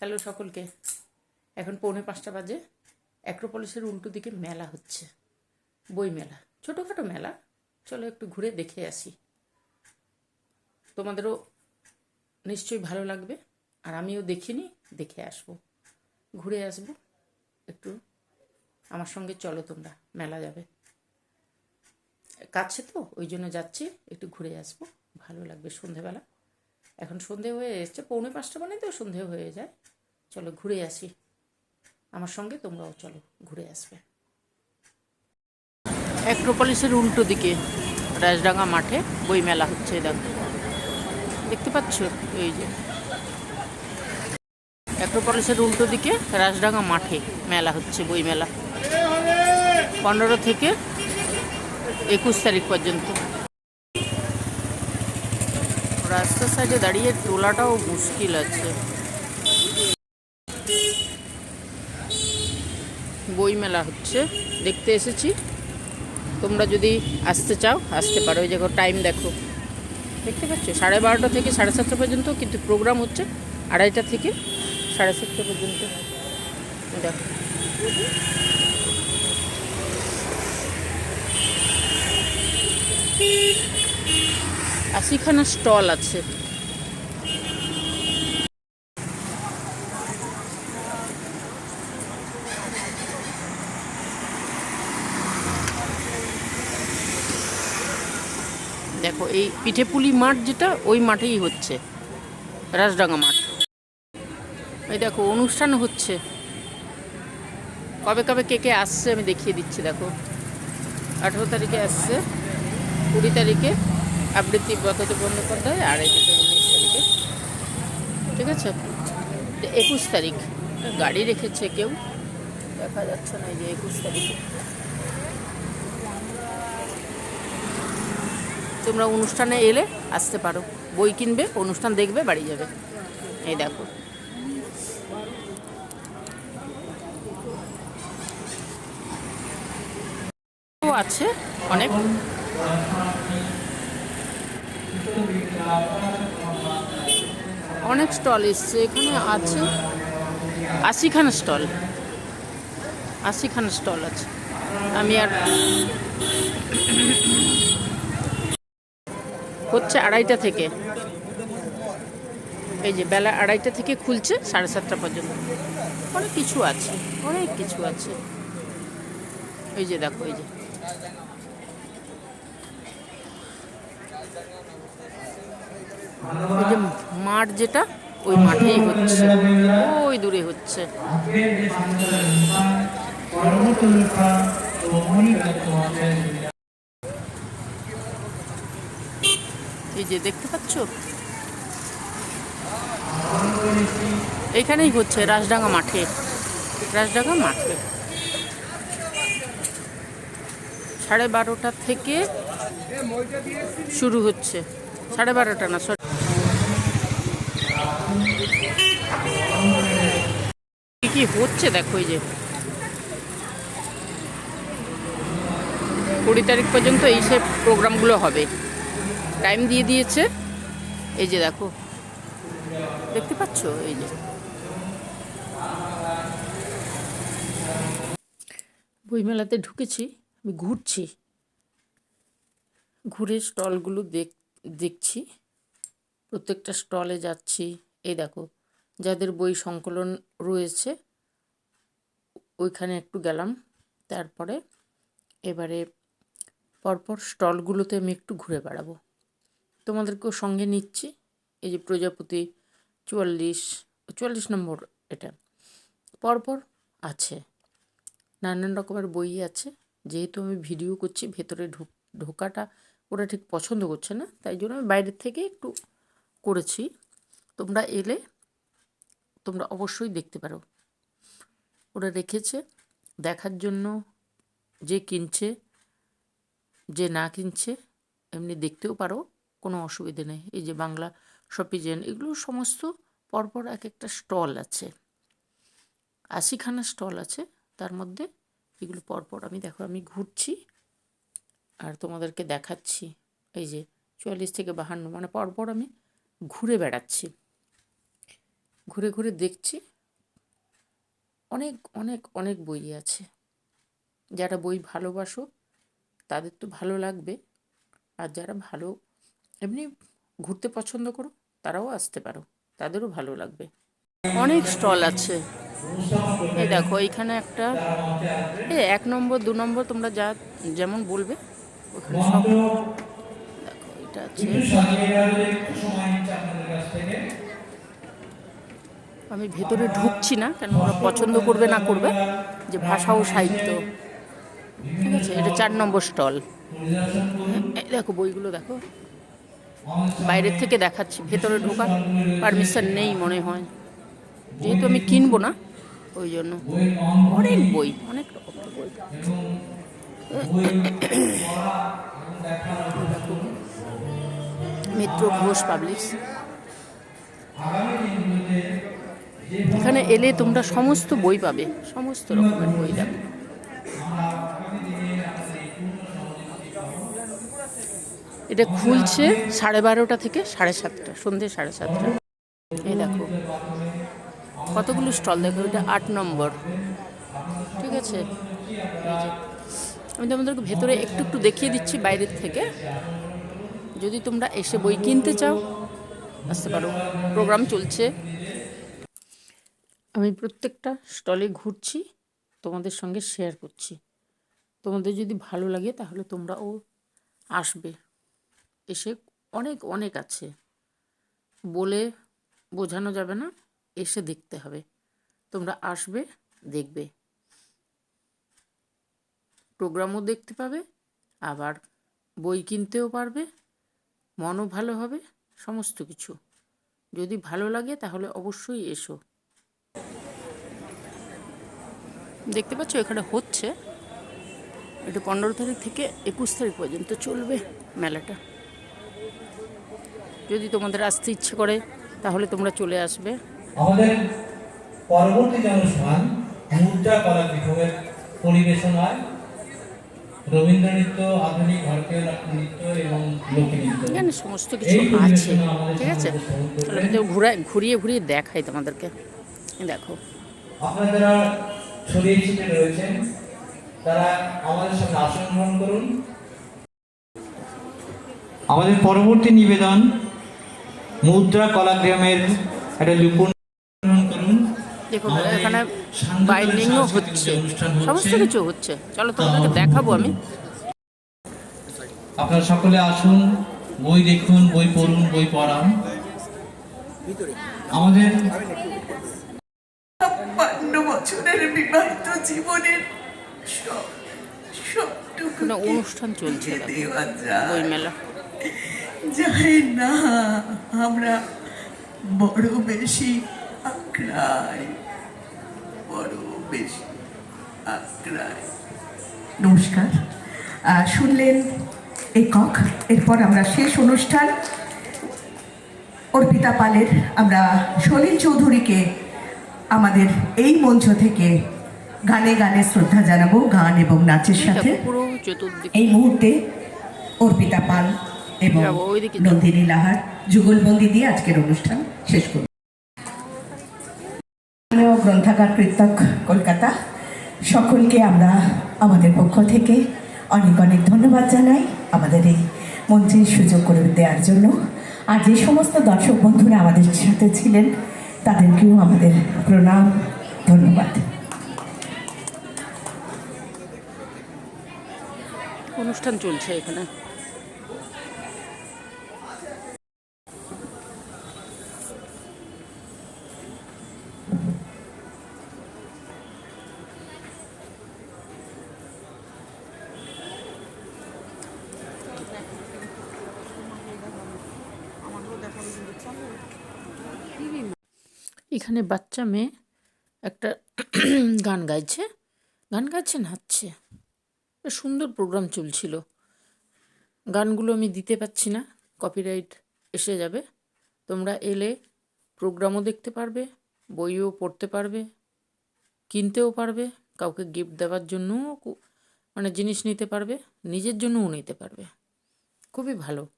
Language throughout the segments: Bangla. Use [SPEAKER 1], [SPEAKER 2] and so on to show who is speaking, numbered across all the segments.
[SPEAKER 1] হ্যালো সকলকে। এখন পৌনে পাঁচটা বাজে। অ্যাক্রোপলিসের উল্টো দিকে মেলা হচ্ছে। বই মেলা ছোটোখাটো মেলা। চলো একটু ঘুরে দেখে আসি। তোমাদেরও নিশ্চয়ই ভালো লাগবে। আর আমিও দেখিনি, দেখে আসব। ঘুরে আসব। একটু আমার সঙ্গে চলো তোমরা, মেলা যাবে। কাছে তো, ওই জন্য যাচ্ছি। একটু ঘুরে আসব। ভালো লাগবে সন্ধেবেলা। এখন সন্ধে হয়ে এসছে, পৌনে পাঁচটা মানে তো সন্ধে হয়ে যায়। চলো ঘুরে আসি। আমার সঙ্গে তোমরাও চলো ঘুরে আসবে। অ্যাক্রোপলিসের উল্টো দিকে, রাজডাঙ্গা মাঠে বই মেলা হচ্ছে দেখো। দেখতে পাচ্ছ? এই যে। অ্যাক্রোপলিসের উল্টো দিকে, রাজডাঙ্গা মাঠে মেলা হচ্ছে বই মেলা পনেরো থেকে একুশ তারিখ পর্যন্ত। রাস্তার সাইডে দাঁড়িয়ে তোলাটাও মুশকিল আছে। বই মেলা হচ্ছে, দেখতে এসেছি। তোমরা যদি আসতে চাও, আসতে পারো। ওই দেখো টাইম দেখো। দেখতে পাচ্ছ? সাড়ে বারোটা থেকে সাড়ে সাতটা পর্যন্ত, কিন্তু প্রোগ্রাম হচ্ছে আড়াইটা থেকে সাড়ে সাতটা পর্যন্ত। দেখো। আশিখানা স্টল আছে। দেখো, এই পিঠেপুলি মাঠ যেটা, ওই মাঠেই হচ্ছে। রাজডাঙ্গা মাঠ। এই দেখো, অনুষ্ঠান হচ্ছে। কবে কবে কে কে আসছে আমি দেখিয়ে দিচ্ছি, দেখো। আঠেরো তারিখে আসছে, কুড়ি তারিখে আবৃত্তি ব্রততে বন্দ্যোপাধ্যায় আর এদিকে উনিশ তারিখে। ঠিক আছে? একুশ তারিখ। গাড়ি রেখেছে কেউ? দেখা যাচ্ছে না যে একুশ তারিখে। তোমরা অনুষ্ঠানে এলে আসতে পারো। বই কিনবে, অনুষ্ঠান দেখবে, বাড়ি যাবে। এই দেখো। আছে অনেক। অনেক স্টল এসছে, এখানে আছে আশিখানা স্টল। আশিখানা স্টল আছে। আমি আর হচ্ছে আড়াইটা থেকে। এই যে বেলা আড়াইটা থেকে খুলছে, সাড়ে সাতটা পর্যন্ত। অনেক কিছু আছে, অনেক কিছু আছে। এই যে দেখো, এই যে। ওই যে মাঠ যেটা, ওই মাঠেই হচ্ছে। ওই দূরে হচ্ছে। এই যে দেখতে পাচ্ছ? এইখানেই হচ্ছে রাজডাঙ্গা মাঠে। রাজডাঙ্গা মাঠে। সাড়ে বারোটা থেকে শুরু হচ্ছে। সাড়ে বারোটা না সরি কি হচ্ছে দেখো এই যে। কুড়ি তারিখ পর্যন্ত এই সব প্রোগ্রামগুলো হবে। টাইম দিয়ে দিয়েছে। এই যে দেখো। দেখতে পাচ্ছ? এই যে। বইমেলাতে ঢুকেছি, আমি ঘুরছি। ঘুরে স্টলগুলো দেখ, দেখছি। প্রত্যেকটা স্টলে যাচ্ছি। এই দেখো, যাদের বই সংকলন রয়েছে ওইখানে একটু গেলাম। তারপরে এবারে পরপর স্টলগুলোতে আমি একটু ঘুরে বেড়াবো। তোমাদেরকেও সঙ্গে নিচ্ছি। এই যে প্রজাপতি চুয়াল্লিশ চুয়াল্লিশ নম্বর এটা। পরপর আছে। নানান রকমের বই আছে। যেহেতু আমি ভিডিও করছি, ভেতরে ঢুক, ঢোকাটা ওরা ঠিক পছন্দ করছে না, তাই জন্য আমি বাইরের থেকে একটু করেছি। তোমরা এলে তোমরা অবশ্যই দেখতে পারো। ওরা রেখেছে। দেখার জন্য যে কিনছে, যে না কিনছে, এমনি দেখতেও পারো, কোনো অসুবিধে নেই। এই যে বাংলা শপিজেন এগুলো সমস্ত পরপর এক একটা স্টল আছে। আশিখানা স্টল আছে, তার মধ্যে এগুলো পরপর আমি দেখো, আমি ঘুরছি আর তোমাদেরকে দেখাচ্ছি। এই যে চুয়াল্লিশ থেকে বাহান্ন মানে পরপর আমি ঘুরে বেড়াচ্ছি। ঘুরে ঘুরে দেখছি অনেক অনেক অনেক বই আছে। যারা বই ভালোবাসো, তাদের তো ভালো লাগবে। আর যারা ভালো, এমনি ঘুরতে পছন্দ করো, তারাও আসতে পারো। তাদেরও ভালো লাগবে। অনেক স্টল আছে। এই দেখো, এইখানে একটা, এই এক নম্বর, দু নম্বর তোমরা যা, যেমন বলবে, ওখানে সব। দেখো, এটা আছে। আমি ভেতরে ঢুকছি না, কেন ওরা পছন্দ করবে না করবে, যে ভাষা ও সাহিত্য। ঠিক আছে? এটা চার নম্বর স্টল। দেখো বইগুলো দেখো। বাইরের থেকে দেখাচ্ছি, ভেতরে ঢোকার পারমিশন নেই মনে হয়। যেহেতু আমি কিনবো না, ওই জন্য। অনেক বই, অনেক রকমের বই। মিত্র ঘোষ পাবলিশ। এখানে এলে তোমরা সমস্ত বই পাবে, সমস্ত রকমের বই দেখো এটা খুলছে সাড়ে বারোটা থেকে সাড়ে সাতটা, সন্ধে সাড়ে সাতটা। এই দেখো, কতগুলো স্টল দেখো, এটা আট নম্বর। ঠিক আছে? আমি তোমাদেরকে ভেতরে একটু একটু দেখিয়ে দিচ্ছি বাইরের থেকে। যদি তোমরা এসে বই কিনতে চাও, আসতে পারো। প্রোগ্রাম চলছে। আমি প্রত্যেকটা স্টলে ঘুরছি, তোমাদের সঙ্গে শেয়ার করছি। তোমাদের যদি ভালো লাগে তাহলে তোমরাও আসবে। এসে অনেক অনেক আছে। বলে বোঝানো যাবে না, এসে দেখতে হবে। তোমরা আসবে, দেখবে। প্রোগ্রামও দেখতে পাবে, আবার বই কিনতেও পারবে, মনও ভালো হবে, সমস্ত কিছু। যদি ভালো লাগে তাহলে অবশ্যই এসো। দেখতে পাচ্ছ এখানে হচ্ছে এটা পনেরো তারিখ থেকে একুশ তারিখ পর্যন্ত চলবে মেলাটা। যদি তোমাদের আসতে ইচ্ছে করে তাহলে তোমরা চলে আসবে।
[SPEAKER 2] আমাদের পরবর্তী অনুষ্ঠান মুদ্রা কলা বিভাগের হয়। রবীন্দ্র নৃত্য আধুনিক ভারতীয় নৃত্য এবং লোকনৃত্য
[SPEAKER 1] এখানে সমস্ত কিছু আছে ঠিক আছে?
[SPEAKER 2] সমাজে সহজ করবে।
[SPEAKER 1] চলো আমি তো ঘুরাই ঘুরিয়ে ঘুরিয়ে দেখাই তোমাদেরকে। দেখো।
[SPEAKER 2] আপনারা ছড়িয়ে ছিটে রয়েছেন তারা আমাদের সঙ্গে আসন গ্রহণ করুন। আমাদের পরবর্তী নিবেদন মুদ্রা কলাগ্রামের একটা লিপুন করুন।
[SPEAKER 1] দেখুন এখানে বাইন্ডিংও হচ্ছে। সমস্ত কিছু হচ্ছে। চলো তোমাদেরকে দেখাবো আমি।
[SPEAKER 2] আপনারা সকলে আসুন বই দেখুন বই পড়ুন বই পড়ান। আমাদের
[SPEAKER 3] বছরের বিবাহিত জীবনের সব সবটুকু
[SPEAKER 1] অনুষ্ঠান চলছে বই মেলা
[SPEAKER 3] যায়। না। আমরা বড় বেশি আগ্রায় বড় বেশি আগ্রায়। নমস্কার। শুনলেন একক। এরপর আমরা শেষ অনুষ্ঠান। অর্পিতা পালের আমরা সলিল চৌধুরীকে আমাদের এই মঞ্চ থেকে গানে গানে শ্রদ্ধা জানাব গান এবং নাচের সাথে। এই মুহূর্তে অর্পিতা পাল এবং। নন্দিনী লাহার যুগলবন্দি দিয়ে আজকের অনুষ্ঠান শেষ করব। গ্রন্থাগার কৃতক কলকাতা সকলকে আমরা আমাদের পক্ষ থেকে অনেক অনেক ধন্যবাদ জানাই। আমাদের এই মঞ্চের সুযোগ করে দেওয়ার জন্য। আর যে সমস্ত দর্শক বন্ধুরা আমাদের সাথে ছিলেন তাদেরকেও আমাদের প্রণাম ধন্যবাদ।
[SPEAKER 1] অনুষ্ঠান চলছে এখানে। এখানে বাচ্চা মেয়ে একটা গান গাইছে। গান গাইছে নাচছে। সুন্দর প্রোগ্রাম চলছিল। গানগুলো আমি দিতে পারছি না কপিরাইট এসে যাবে। তোমরা এলে প্রোগ্রামও দেখতে পারবে, বইও পড়তে পারবে, কিনতেও পারবে, কাউকে গিফট দেওয়ার জন্যও মানে জিনিস নিতে পারবে, নিজের জন্যও নিতে পারবে। খুবই ভালো।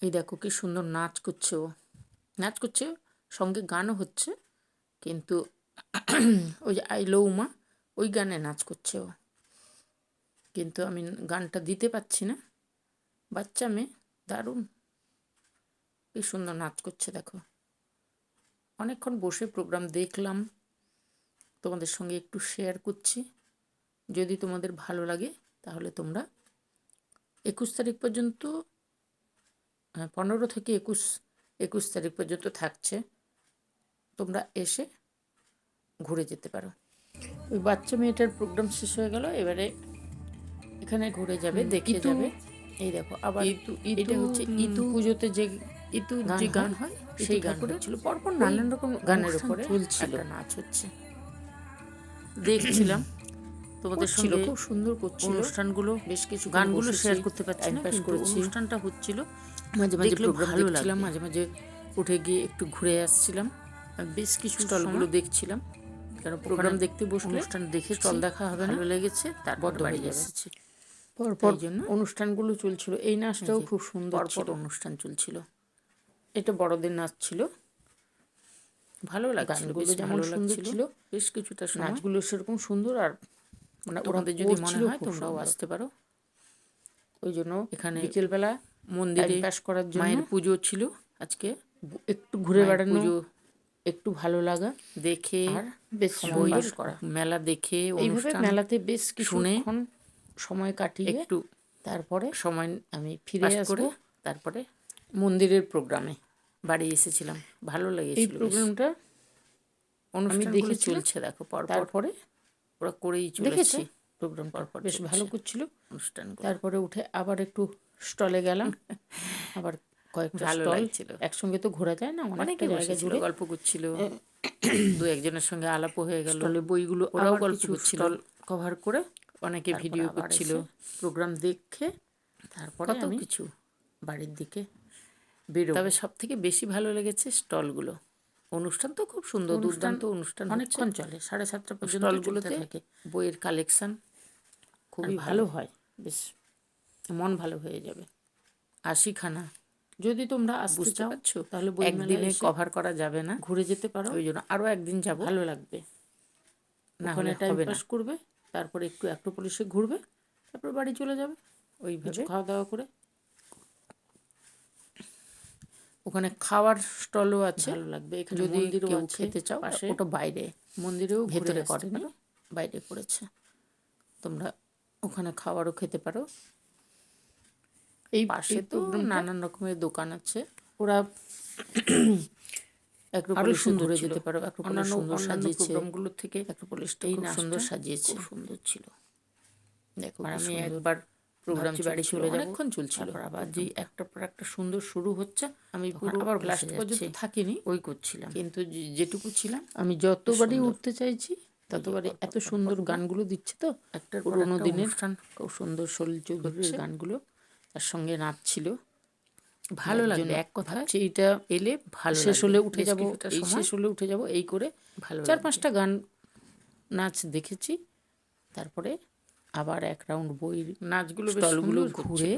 [SPEAKER 1] এই দেখো কি সুন্দর নাচ করছে ও। নাচ করছে, সঙ্গে গানও হচ্ছে, কিন্তু ওই আই উমা ওই গানে নাচ করছে ও। কিন্তু আমি গানটা দিতে পারছি না। বাচ্চা মেয়ে দারুণ। কি সুন্দর নাচ করছে দেখো। অনেকক্ষণ বসে প্রোগ্রাম দেখলাম। তোমাদের সঙ্গে একটু শেয়ার করছি। যদি তোমাদের ভালো লাগে তাহলে তোমরা একুশ তারিখ পর্যন্ত হ্যাঁ, পনেরো থেকে একুশ একুশ তারিখ পর্যন্ত থাকছে। তোমরা এসে ঘুরে যেতে পারো। ওই বাচ্চা মেয়েটার প্রোগ্রাম শেষ হয়ে গেল এবারে এখানে ঘুরে যাবে দেখে যাবে। এই দেখো আবার
[SPEAKER 4] ইতু-
[SPEAKER 1] এটা হচ্ছে ইতু পুজোতে যে ইতু যে গান হয় সেই গান হচ্ছিল পরপর নানান রকম গানের উপরে
[SPEAKER 4] চলছিল।
[SPEAKER 1] নাচ হচ্ছে। দেখছিলাম। তোমাদের সঙ্গে
[SPEAKER 4] খুব সুন্দর করছিল।
[SPEAKER 1] অনুষ্ঠানগুলো বেশ কিছু
[SPEAKER 4] গানগুলো শেয়ার করতে পারছি না
[SPEAKER 1] করেছি।
[SPEAKER 4] অনুষ্ঠানটা হচ্ছিল।
[SPEAKER 1] মাঝে মাঝে
[SPEAKER 4] ভালো লাগবে।
[SPEAKER 1] মাঝে মাঝে উঠে গিয়ে একটু ঘুরে আসছিলাম। বেশ কিছু স্টলগুলো দেখছিলাম। কারণ প্রোগ্রাম দেখতে বসলে
[SPEAKER 4] অনুষ্ঠান দেখে
[SPEAKER 1] স্টল দেখা হবে
[SPEAKER 4] ভালো লেগেছে
[SPEAKER 1] তারপর বাড়ি
[SPEAKER 4] এসেছি।
[SPEAKER 1] পরপর
[SPEAKER 4] জন্য
[SPEAKER 1] অনুষ্ঠানগুলো চলছিল। এই নাচটাও খুব সুন্দর
[SPEAKER 4] পরপর
[SPEAKER 1] অনুষ্ঠান চলছিল। এটা বড়দের নাচ ছিল। ভালো লাগছিল
[SPEAKER 4] গানগুলো যেমন সুন্দর ছিল, বেশ কিছুটা
[SPEAKER 1] নাচগুলো সেরকম সুন্দর আর মানে ওনাদের যদি মনে হয় তোমরাও আসতে পারো। ওই জন্য
[SPEAKER 4] এখানে
[SPEAKER 1] বিকেলবেলা মন্দিরে
[SPEAKER 4] pass করার জন্য
[SPEAKER 1] মায়ের পুজো ছিল আজকে। একটু ঘুরে বেড়ানো।
[SPEAKER 4] পুজো
[SPEAKER 1] একটু ভালো লাগা দেখে বেশ
[SPEAKER 4] করা।
[SPEAKER 1] মেলা দেখে
[SPEAKER 4] এইভাবে মেলাতে বেশ
[SPEAKER 1] শুনে
[SPEAKER 4] সময় কাটিয়ে
[SPEAKER 1] একটু
[SPEAKER 4] তারপরে
[SPEAKER 1] সময়
[SPEAKER 4] আমি
[SPEAKER 1] ফিরে করে
[SPEAKER 4] আসব।
[SPEAKER 1] তারপরে মন্দিরের প্রোগ্রামে বাড়ি এসেছিলাম। ভালো
[SPEAKER 4] এই
[SPEAKER 1] লেগেছিল বেশ।
[SPEAKER 4] প্রোগ্রামটা দেখেছি।
[SPEAKER 1] দেখে চলছে দেখো পর
[SPEAKER 4] তারপরে
[SPEAKER 1] ওরা করেই চলেছে।
[SPEAKER 4] দেখেছি
[SPEAKER 1] প্রোগ্রাম পরপর
[SPEAKER 4] বেশ ভালো করছিল।
[SPEAKER 1] অনুষ্ঠান
[SPEAKER 4] তারপরে উঠে আবার একটু স্টলে গেলাম। আবার কয়েকটা
[SPEAKER 1] ভালো
[SPEAKER 4] স্টল
[SPEAKER 1] লাগছিল।
[SPEAKER 4] একসঙ্গে তো ঘোরা যায় না
[SPEAKER 1] অনেকে
[SPEAKER 4] জায়গা জুড়ে
[SPEAKER 1] গল্প করছিল। দু একজনের সঙ্গে আলাপও হয়ে গেল।
[SPEAKER 4] স্টলে বইগুলো
[SPEAKER 1] ওরাও গল্প করছিল।
[SPEAKER 4] কভার করে
[SPEAKER 1] অনেকে ভিডিও করছিল। প্রোগ্রাম দেখে
[SPEAKER 4] তারপরে
[SPEAKER 1] কত কিছু?
[SPEAKER 4] বাড়ির দিকে
[SPEAKER 1] বেরো তবে সব থেকে বেশি ভালো লেগেছে স্টলগুলো। অনুষ্ঠান তো খুব সুন্দর দুর্দান্ত অনুষ্ঠান
[SPEAKER 4] অনেকক্ষণ চলে সাড়ে সাতটা পর্যন্ত
[SPEAKER 1] স্টলগুলোতে
[SPEAKER 4] থাকে।
[SPEAKER 1] বইয়ের কালেকশন
[SPEAKER 4] খুবই ভালো
[SPEAKER 1] ভালো।
[SPEAKER 4] হয় বেশ
[SPEAKER 1] মন ভালো হয়ে যাবে। আশিখানা
[SPEAKER 4] যদি তোমরা আসতে চাও তাহলে
[SPEAKER 1] একদিনে কভার করা যাবে না।
[SPEAKER 4] ঘুরে যেতে পারো।
[SPEAKER 1] ওই জন্য আরও একদিন যাব।
[SPEAKER 4] ভালো লাগবে।
[SPEAKER 1] না
[SPEAKER 4] ওখানে
[SPEAKER 1] হলে
[SPEAKER 4] টাইম পাস করবে তারপরে একটু অ্যাক্রোপলিসে ঘুরবে তারপর বাড়ি চলে যাবে।
[SPEAKER 1] ওইভাবে।
[SPEAKER 4] খাওয়া দাওয়া করে।
[SPEAKER 1] ওখানে খাওয়ার স্টলও আছে।
[SPEAKER 4] ভালো লাগবে। এখানে
[SPEAKER 1] যদি কেউ খেতে চাও ওটা বাইরে।
[SPEAKER 4] মন্দিরেও
[SPEAKER 1] ভেতরে
[SPEAKER 4] করে
[SPEAKER 1] বাইরে করেছে। তোমরা ওখানে খাবারও খেতে পারো। এই পাশে তো নানান রকমের দোকান আছে। ওরা অ্যাক্রোপলিসে
[SPEAKER 4] সুন্দর।
[SPEAKER 1] যেতে পারো
[SPEAKER 4] অন্যান্য
[SPEAKER 1] সুন্দর সাজিয়েছে।
[SPEAKER 4] প্রোগ্রামগুলোর থেকে
[SPEAKER 1] অ্যাক্রোপলিসটা
[SPEAKER 4] এই
[SPEAKER 1] সুন্দর সাজিয়েছে।
[SPEAKER 4] সুন্দর ছিল।
[SPEAKER 1] দেখো
[SPEAKER 4] আমি একবার প্রোগ্রাম বাড়ি চলে যাব।
[SPEAKER 1] অনেকক্ষণ চলছিল।
[SPEAKER 4] আবার যেই একটা পর একটা সুন্দর শুরু হচ্ছে আমি পুরো
[SPEAKER 1] আবার
[SPEAKER 4] লাস্ট পর্যন্ত থাকিনি ওই করছিলাম।
[SPEAKER 1] কিন্তু যে- যেটুকু ছিলাম
[SPEAKER 4] আমি যতবারই উঠতে চাইছি
[SPEAKER 1] পর
[SPEAKER 4] এত সুন্দর গানগুলো দিচ্ছে তো।
[SPEAKER 1] একটা
[SPEAKER 4] পুরোনো দিনের খুব সুন্দর সলিল চৌধুরীর গানগুলো।
[SPEAKER 1] তার সঙ্গে নাচছিল ভালো
[SPEAKER 4] লাগল
[SPEAKER 1] এক কথা
[SPEAKER 4] এইটা
[SPEAKER 1] এলে ভালো
[SPEAKER 4] শেষ হলে উঠে যাব শেষ হলে উঠে যাব এই করে।
[SPEAKER 1] ভালো
[SPEAKER 4] চার পাঁচটা গান নাচ দেখেছি। তারপরে আবার এক রাউন্ড বই
[SPEAKER 1] নাচগুলো
[SPEAKER 4] স্টলগুলো ঘুরে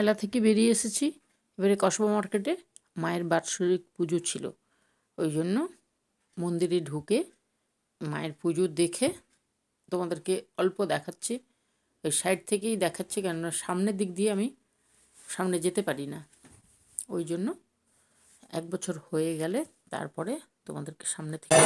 [SPEAKER 1] মেলা থেকে বেরিয়ে এসেছি। এবারে কসবা মার্কেটে মায়ের বাৎসরিক পুজো ছিল। ওই জন্য মন্দিরে ঢুকে মায়ের পুজো দেখে তোমাদেরকে অল্প দেখাচ্ছি। ওই সাইড থেকেই দেখাচ্ছি কেননা সামনের দিক দিয়ে আমি সামনে যেতে পারি না। ওই জন্য এক বছর হয়ে গেলে তারপরে তোমাদেরকে সামনে থেকে